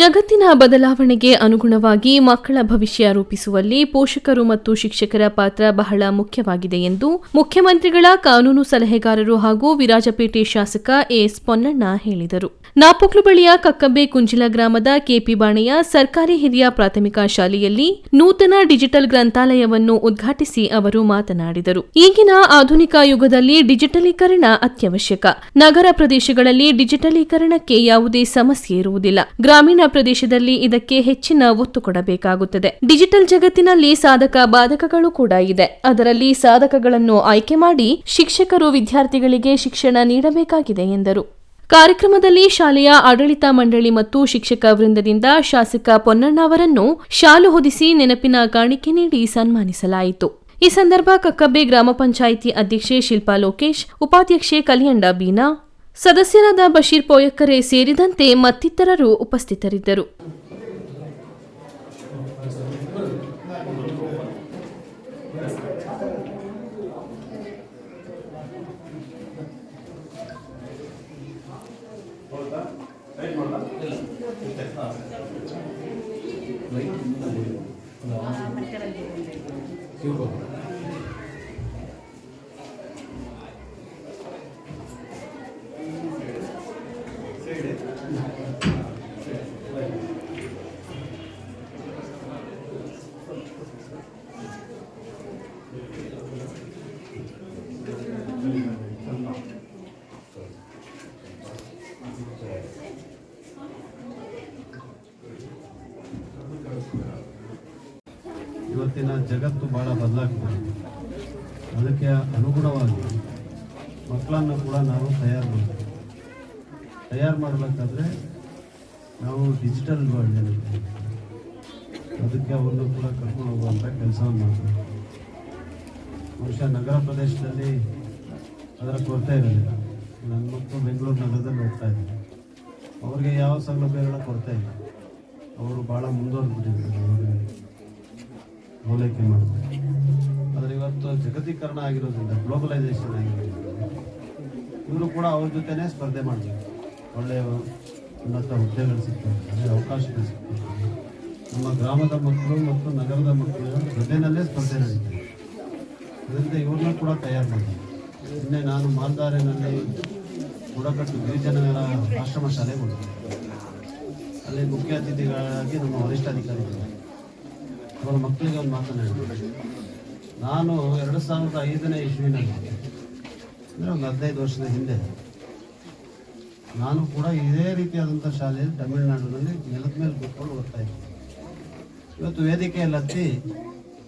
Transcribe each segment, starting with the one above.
ಜಗತ್ತಿನ ಬದಲಾವಣೆಗೆ ಅನುಗುಣವಾಗಿ ಮಕ್ಕಳ ಭವಿಷ್ಯ ರೂಪಿಸುವಲ್ಲಿ ಪೋಷಕರು ಮತ್ತು ಶಿಕ್ಷಕರ ಪಾತ್ರ ಬಹಳ ಮುಖ್ಯವಾಗಿದೆ ಎಂದು ಮುಖ್ಯಮಂತ್ರಿಗಳ ಕಾನೂನು ಸಲಹೆಗಾರರು ಹಾಗೂ ವಿರಾಜಪೇಟೆ ಶಾಸಕ ಎಸ್ ಪೊನ್ನಣ್ಣ ಹೇಳಿದರು. ನಾಪೊಕ್ಲು ಬಳಿಯ ಕಕ್ಕಂಬೆ ಕುಂಜಿಲ ಗ್ರಾಮದ ಕೆಪಿ ಬಾಣೆಯ ಸರ್ಕಾರಿ ಹಿರಿಯ ಪ್ರಾಥಮಿಕ ಶಾಲೆಯಲ್ಲಿ ನೂತನ ಡಿಜಿಟಲ್ ಗ್ರಂಥಾಲಯವನ್ನು ಉದ್ಘಾಟಿಸಿ ಅವರು ಮಾತನಾಡಿದರು. ಈಗಿನ ಆಧುನಿಕ ಯುಗದಲ್ಲಿ ಡಿಜಿಟಲೀಕರಣ ಅತ್ಯವಶ್ಯಕ. ನಗರ ಪ್ರದೇಶಗಳಲ್ಲಿ ಡಿಜಿಟಲೀಕರಣಕ್ಕೆ ಯಾವುದೇ ಸಮಸ್ಯೆ ಇರುವುದಿಲ್ಲ. ಗ್ರಾಮೀಣ ಪ್ರದೇಶದಲ್ಲಿ ಇದಕ್ಕೆ ಹೆಚ್ಚಿನ ಒತ್ತು ಕೊಡಬೇಕಾಗುತ್ತದೆ. ಡಿಜಿಟಲ್ ಜಗತ್ತಿನಲ್ಲಿ ಸಾಧಕ ಬಾಧಕಗಳು ಕೂಡ ಇದೆ. ಅದರಲ್ಲಿ ಸಾಧಕಗಳನ್ನು ಆಯ್ಕೆ ಮಾಡಿ ಶಿಕ್ಷಕರು ವಿದ್ಯಾರ್ಥಿಗಳಿಗೆ ಶಿಕ್ಷಣ ನೀಡಬೇಕಾಗಿದೆ ಎಂದರು. ಕಾರ್ಯಕ್ರಮದಲ್ಲಿ ಶಾಲೆಯ ಆಡಳಿತ ಮಂಡಳಿ ಮತ್ತು ಶಿಕ್ಷಕ ವೃಂದದಿಂದ ಶಾಸಕ ಪೊನ್ನಣ್ಣ ಅವರನ್ನು ಶಾಲು ಹೊದಿಸಿ ನೆನಪಿನ ಕಾಣಿಕೆ ನೀಡಿ ಸನ್ಮಾನಿಸಲಾಯಿತು. ಈ ಸಂದರ್ಭ ಕಕ್ಕಬ್ಬೆ ಗ್ರಾಮ ಪಂಚಾಯಿತಿ ಅಧ್ಯಕ್ಷೆ ಶಿಲ್ಪಾ ಲೋಕೇಶ್, ಉಪಾಧ್ಯಕ್ಷೆ ಕಲಿಯಂಡ ಬೀನಾ, ಸದಸ್ಯರಾದ ಬಶೀರ್ ಪೋಯಕ್ಕರೆ ಸೇರಿದಂತೆ ಮತ್ತಿತರರು ಉಪಸ್ಥಿತರಿದ್ದರು. ரைட் ಇವತ್ತಿನ ಜಗತ್ತು ಬಹಳ ಬದಲಾಗ್ತದೆ ಅದಕ್ಕೆ ಅನುಗುಣವಾಗಿ ಮಕ್ಕಳನ್ನು ಕೂಡ ನಾವು ತಯಾರು ಮಾಡ್ತೀವಿ. ತಯಾರು ಮಾಡಬೇಕಾದ್ರೆ ನಾವು ಡಿಜಿಟಲ್ ವರ್ಲ್ಡ್ ಏನಿದೆ ಅದಕ್ಕೆ ಅವ್ರನ್ನು ಕೂಡ ಕರ್ಕೊಂಡು ಹೋಗುವಂಥ ಕೆಲಸವನ್ನು ಮಾಡ್ತೀವಿ. ಬಹುಶಃ ನಗರ ಪ್ರದೇಶದಲ್ಲಿ ಅದರ ಕೊರತೆ ಇರಲಿಲ್ಲ. ನನ್ನ ಮಕ್ಕಳು ಬೆಂಗಳೂರು ನಗರದಲ್ಲಿ ಹೋಗ್ತಾ ಇದ್ದಾರೆ. ಅವ್ರಿಗೆ ಯಾವ ಸೌಲಭ್ಯಗಳ ಕೊರತೆ ಇಲ್ಲ. ಅವರು ಭಾಳ ಮುಂದುವರೆದ್ಬಿಟ್ಟಿದ್ದಾರೆ. ಹೋಲೈಕೆ ಮಾಡ್ತಾರೆ ಆದರೆ ಇವತ್ತು ಜಗತೀಕರಣ ಆಗಿರೋದ್ರಿಂದ ಗ್ಲೋಬಲೈಸೇಷನ್ ಆಗಿರೋದ್ರಿಂದ ಇವರು ಕೂಡ ಅವ್ರ ಜೊತೆನೇ ಸ್ಪರ್ಧೆ ಮಾಡಬೇಕು. ಒಳ್ಳೆಯ ಉನ್ನತ ಹುದ್ದೆಗಳು ಸಿಗ್ತವೆ ಅವಕಾಶಗಳು ಸಿಗ್ತವೆ ನಮ್ಮ ಗ್ರಾಮದ ಮಕ್ಕಳು ಮತ್ತು ನಗರದ ಮಕ್ಕಳು ಜೊತೆಯಲ್ಲೇ ಸ್ಪರ್ಧೆ ನಡೀತಾರೆ ಅದರಿಂದ ಇವ್ರನ್ನ ಕೂಡ ತಯಾರು ಮಾಡ್ತಾರೆ ನಿನ್ನೆ ನಾನು ಮಾಲ್ದಾರಿನಲ್ಲಿ ಬುಡಕಟ್ಟು ಗಿರಿಜನರ ಆಶ್ರಮ ಶಾಲೆಗೆ ಹೋಗಿದ್ದೆ. ಅಲ್ಲಿ ಮುಖ್ಯ ಅತಿಥಿಗಳಾಗಿ ನಮ್ಮ ವರಿಷ್ಠಾಧಿಕಾರಿಗಳು ಅವರ ಮಕ್ಕಳಿಗೆ ಒಂದು ಮಾತನಾಡಿದೆ ನಾನು ಎರಡು ಸಾವಿರದ ಐದನೇ ಇಸ್ವಿನಲ್ಲಿ, ಅಂದರೆ ಒಂದು ಹದಿನೈದು ವರ್ಷದ ಹಿಂದೆ, ನಾನು ಕೂಡ ಇದೇ ರೀತಿಯಾದಂಥ ಶಾಲೆಯಲ್ಲಿ ತಮಿಳುನಾಡಿನಲ್ಲಿ ನೆಲದ ಮೇಲೆ ಕೂತ್ಕೊಂಡು ಓದ್ತಾ ಇವತ್ತು ವೇದಿಕೆಯಲ್ಲಿ ಹತ್ತಿ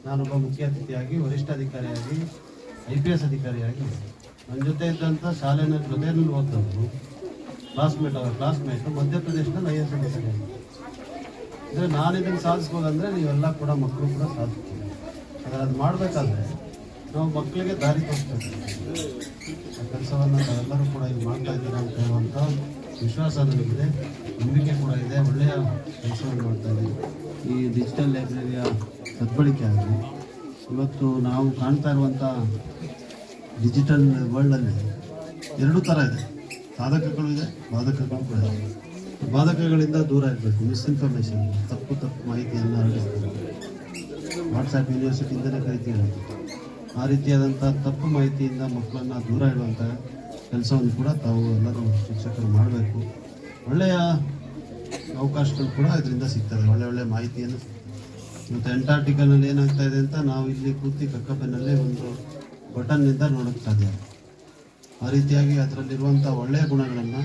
ನಾನೊಬ್ಬ ಮುಖ್ಯ ಅತಿಥಿಯಾಗಿ, ವರಿಷ್ಠ ಅಧಿಕಾರಿಯಾಗಿ, ಐ ಪಿ ಎಸ್ ಅಧಿಕಾರಿಯಾಗಿ ನನ್ನ ಜೊತೆ ಇದ್ದಂಥ ಶಾಲೆನ ಜೊತೆಯಲ್ಲಿ ಓದ್ದವರು ಕ್ಲಾಸ್ಮೇಟ್ ಅವರ ಕ್ಲಾಸ್ಮೇಟು ಮಧ್ಯಪ್ರದೇಶದಲ್ಲಿ ಐ ಎಸ್ ಅಧಿಕಾರಿ ಅಂದರೆ ನಾನು ಇದನ್ನು ಸಾಧಿಸ್ಬೋದಂದ್ರೆ ನೀವೆಲ್ಲ ಕೂಡ ಮಕ್ಕಳು ಕೂಡ ಸಾಧಿಸ್ತೀವಿ ಆದರೆ ಅದು ಮಾಡಬೇಕಾದ್ರೆ ನಾವು ಮಕ್ಕಳಿಗೆ ದಾರಿ ತೋರಿಸ್ಬೇಕು. ಆ ಕೆಲಸವನ್ನು ನಾವೆಲ್ಲರೂ ಕೂಡ ಇಲ್ಲಿ ಮಾಡ್ತಾ ಇದ್ದೀರಾ ಅಂತ ಹೇಳುವಂಥ ವಿಶ್ವಾಸ ನನಗಿದೆ. ನಂಬಿಕೆ ಕೂಡ ಇದೆ. ಒಳ್ಳೆಯ ಕೆಲಸವನ್ನು ಮಾಡ್ತಾ ಇದ್ದೀವಿ. ಈ ಡಿಜಿಟಲ್ ಲೈಬ್ರರಿಯ ಸದ್ಬಳಕೆ ಆಗಲಿ, ಇವತ್ತು ನಾವು ಕಾಣ್ತಾ ಇರುವಂಥ ಡಿಜಿಟಲ್ ವರ್ಲ್ಡಲ್ಲಿ ಎರಡೂ ಥರ ಇದೆ. ಸಾಧಕಗಳು ಇದೆ, ಬಾಧಕಗಳು ಕೂಡ ಇದೆ. ಬಾಧಕಗಳಿಂದ ದೂರ ಇರಬೇಕು. ಮಿಸ್ಇನ್ಫಾರ್ಮೇಷನ್ ತಪ್ಪು ತಪ್ಪು ಮಾಹಿತಿಯನ್ನು ಹರಡಿಸ್ತಾರೆ ವಾಟ್ಸಪ್ ಯೂನಿವರ್ಸಿಟಿಯಿಂದಲೇ ಕರಿತೀವಿ ಆ ರೀತಿಯಾದಂಥ ತಪ್ಪು ಮಾಹಿತಿಯಿಂದ ಮಕ್ಕಳನ್ನು ದೂರ ಇಡುವಂಥ ಕೆಲಸವನ್ನು ಕೂಡ ತಾವು ಎಲ್ಲರೂ ಶಿಕ್ಷಕರು ಮಾಡಬೇಕು. ಒಳ್ಳೆಯ ಅವಕಾಶಗಳು ಕೂಡ ಇದರಿಂದ ಸಿಗ್ತದೆ. ಒಳ್ಳೆ ಒಳ್ಳೆ ಮಾಹಿತಿಯನ್ನು. ಮತ್ತು ಅಂಟಾರ್ಟಿಕಲ್ನಲ್ಲಿ ಏನಾಗ್ತಾ ಇದೆ ಅಂತ ನಾವು ಇಲ್ಲಿ ಕೂತಿ ಕಕ್ಕಪ್ಪನಲ್ಲಿ ಒಂದು ಬಟನ್ನಿಂದ ನೋಡೋಕ್ಕೆ ಸಾಧ್ಯ. ಆ ರೀತಿಯಾಗಿ ಅದರಲ್ಲಿರುವಂಥ ಒಳ್ಳೆಯ ಗುಣಗಳನ್ನು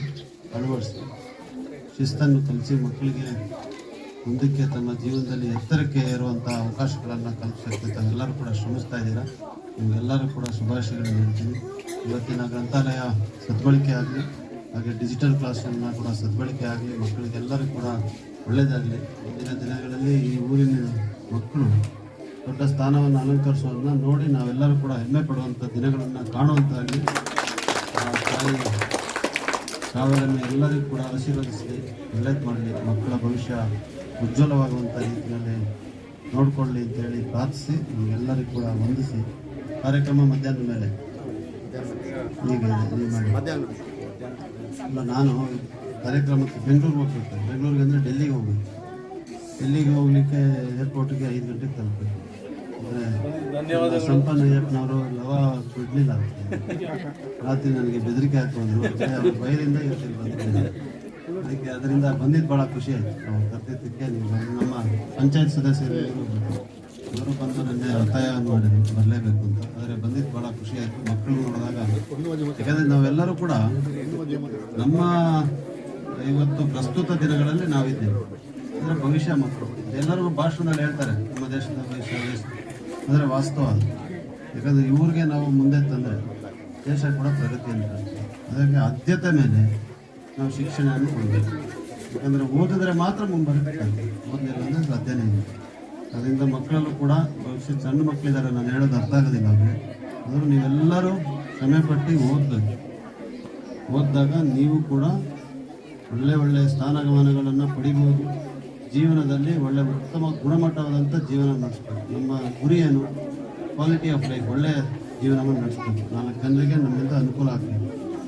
ಅಳವಡಿಸಿ ಶಿಸ್ತನ್ನು ಕಲಿಸಿ ಮಕ್ಕಳಿಗೆ ಮುಂದಕ್ಕೆ ತಮ್ಮ ಜೀವನದಲ್ಲಿ ಎತ್ತರಕ್ಕೆ ಇರುವಂಥ ಅವಕಾಶಗಳನ್ನು ಕಲ್ಪಿಸೋಕ್ಕೆ ತಾವೆಲ್ಲರೂ ಕೂಡ ಶ್ರಮಿಸ್ತಾ ಇದ್ದೀರಾ? ನಿಮಗೆಲ್ಲರೂ ಕೂಡ ಶುಭಾಶಯಗಳನ್ನು ಹೇಳ್ತೀನಿ. ಇವತ್ತಿನ ಗ್ರಂಥಾಲಯ ಸದ್ಬಳಕೆ ಆಗಲಿ, ಹಾಗೆ ಡಿಜಿಟಲ್ ಕ್ಲಾಸನ್ನು ಕೂಡ ಸದ್ಬಳಕೆ ಆಗಲಿ, ಮಕ್ಕಳಿಗೆಲ್ಲರೂ ಕೂಡ ಒಳ್ಳೆಯದಾಗಲಿ ಮುಂದಿನ ದಿನಗಳಲ್ಲಿ ಈ ಊರಿನ ಮಕ್ಕಳು ದೊಡ್ಡ ಸ್ಥಾನವನ್ನು ಅಲಂಕರಿಸೋದನ್ನ ನೋಡಿ ನಾವೆಲ್ಲರೂ ಕೂಡ ಹೆಮ್ಮೆ ಪಡುವಂಥ ದಿನಗಳನ್ನು ಕಾಣುವಂತಾಗಲಿ. ಸಾವಿರನ್ನು ಎಲ್ಲರಿಗೂ ಕೂಡ ಆಶೀರ್ವದಿಸಲಿ ಒಳ್ಳೇದು ಮಾಡಲಿ, ಮಕ್ಕಳ ಭವಿಷ್ಯ ಉಜ್ವಲವಾಗುವಂಥ ರೀತಿಯಲ್ಲಿ ನೋಡಿಕೊಳ್ಳಿ ಅಂತೇಳಿ ಪ್ರಾರ್ಥಿಸಿ ನಿಮಗೆಲ್ಲರಿಗೂ ಕೂಡ ವಂದಿಸಿ ಕಾರ್ಯಕ್ರಮ ಮಧ್ಯಾಹ್ನದ ಮೇಲೆ. ಈಗ ಅಲ್ಲ ನಾನು ಕಾರ್ಯಕ್ರಮಕ್ಕೆ ಬೆಂಗಳೂರಿಗೆ ಹೋಗ್ಬೇಕು ಬೆಂಗಳೂರಿಗೆ ಅಂದರೆ ಡೆಲ್ಲಿಗೆ ಹೋಗ್ಬೇಕು. ಡೆಲ್ಲಿಗೆ ಹೋಗ್ಲಿಕ್ಕೆ ಏರ್ಪೋರ್ಟ್ಗೆ ಐದು ಗಂಟೆಗೆ ತಲುಪಬೇಕು. ಅಂದರೆ ಸಂಪನ್ನ ಅಯ್ಯಪ್ಪನವರು ಲವ ಬಿಡಲಿಲ್ಲ ರಾತ್ರಿ ನನಗೆ ಬೆದರಿಕೆ ಹಾಕೊಂಡ್ರು ಅವ್ರ ಇವತ್ತಿಗೆ ಬಂದಿದ್ದೀನಿ. ಅದಕ್ಕೆ ಅದರಿಂದ ಬಂದಿದ್ದು ಭಾಳ ಖುಷಿ ಆಯಿತು. ನಾವು ಕರ್ತಿದ್ದಕ್ಕೆ ನೀವು ನಮ್ಮ ಪಂಚಾಯತ್ ಸದಸ್ಯರು ಅವರು ಬಂದು ನನಗೆ ಒತ್ತಾಯ ಮಾಡಿದ್ರು. ಬರಲೇಬೇಕು ಅಂತ. ಆದರೆ ಬಂದಿದ್ದು ಭಾಳ ಖುಷಿ ಆಯಿತು. ಮಕ್ಕಳು ನೋಡಿದಾಗ ಯಾಕಂದರೆ ನಾವೆಲ್ಲರೂ ಕೂಡ ನಮ್ಮ ಇವತ್ತು ಪ್ರಸ್ತುತ ದಿನಗಳಲ್ಲಿ ನಾವಿದ್ದೇವೆ. ಅಂದರೆ ಭವಿಷ್ಯ ಮಕ್ಕಳು. ಎಲ್ಲರಿಗೂ ಭಾಷಣದಲ್ಲಿ ಹೇಳ್ತಾರೆ. ನಮ್ಮ ದೇಶದ ಭವಿಷ್ಯ ಅಂದರೆ ವಾಸ್ತವ ಯಾಕಂದರೆ ಇವ್ರಿಗೆ ನಾವು ಮುಂದೆ ತಂದರೆ ದೇಶ ಕೂಡ ಪ್ರಗತಿ ಅಂತ. ಅದಕ್ಕೆ ಆದ್ಯತೆ ಮೇಲೆ ನಾವು ಶಿಕ್ಷಣವನ್ನು ಕೊಡಬೇಕು. ಯಾಕಂದರೆ ಓದಿದ್ರೆ ಮಾತ್ರ ಮುಂಬರಬೇಕಾಗ್ತದೆ ಓದಲಿಲ್ಲ ಅಂದರೆ ಸಾಧ್ಯನೇ ಇಲ್ಲ. ಅದರಿಂದ ಮಕ್ಕಳಲ್ಲೂ ಕೂಡ ಭವಿಷ್ಯ ಸಣ್ಣ ಮಕ್ಕಳಿದ್ದಾರೆ, ನಾನು ಹೇಳೋದು ಅರ್ಥ ಆಗೋದಿಲ್ಲ ಅವ್ರಿಗೆ. ಆದರೂ ನೀವೆಲ್ಲರೂ ಸಮಯ ಪಟ್ಟು ಓದಬೇಕು. ಓದಿದಾಗ ನೀವು ಕೂಡ ಒಳ್ಳೆ ಒಳ್ಳೆಯ ಸ್ಥಾನಗಮನಗಳನ್ನು ಪಡಿಬೋದು. ಜೀವನದಲ್ಲಿ ಒಳ್ಳೆ ಉತ್ತಮ ಗುಣಮಟ್ಟವಾದಂಥ ಜೀವನ ನಡೆಸ್ಬೇಕು ನಮ್ಮ ಗುರಿಯನ್ನು ಕ್ವಾಲಿಟಿ ಆಫ್ ಲೈಫ್ ಒಳ್ಳೆಯ ಜೀವನವನ್ನು ನಡೆಸ್ಬೇಕು ನಾಲ್ಕು ಜನರಿಗೆ ನಮ್ಮಿಂದ ಅನುಕೂಲ ಆಗ್ತದೆ.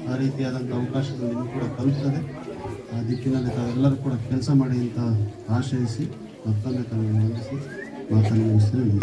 ಆ ರೀತಿಯಾದಂಥ ಅವಕಾಶಗಳು ನಿಮಗೂ ಕೂಡ ಕಲಿಸ್ತದೆ ಆ ದಿಕ್ಕಿನಲ್ಲಿ ತಾವೆಲ್ಲರೂ ಕೂಡ ಕೆಲಸ ಮಾಡಿ ಅಂತ ಆಶ್ರಯಿಸಿ ಮತ್ತೊಮ್ಮೆ ತಮಗೆ ವಂದಿಸಿ ಮಾತನ್ನು ಮುಗಿಸ್ತೀನಿ.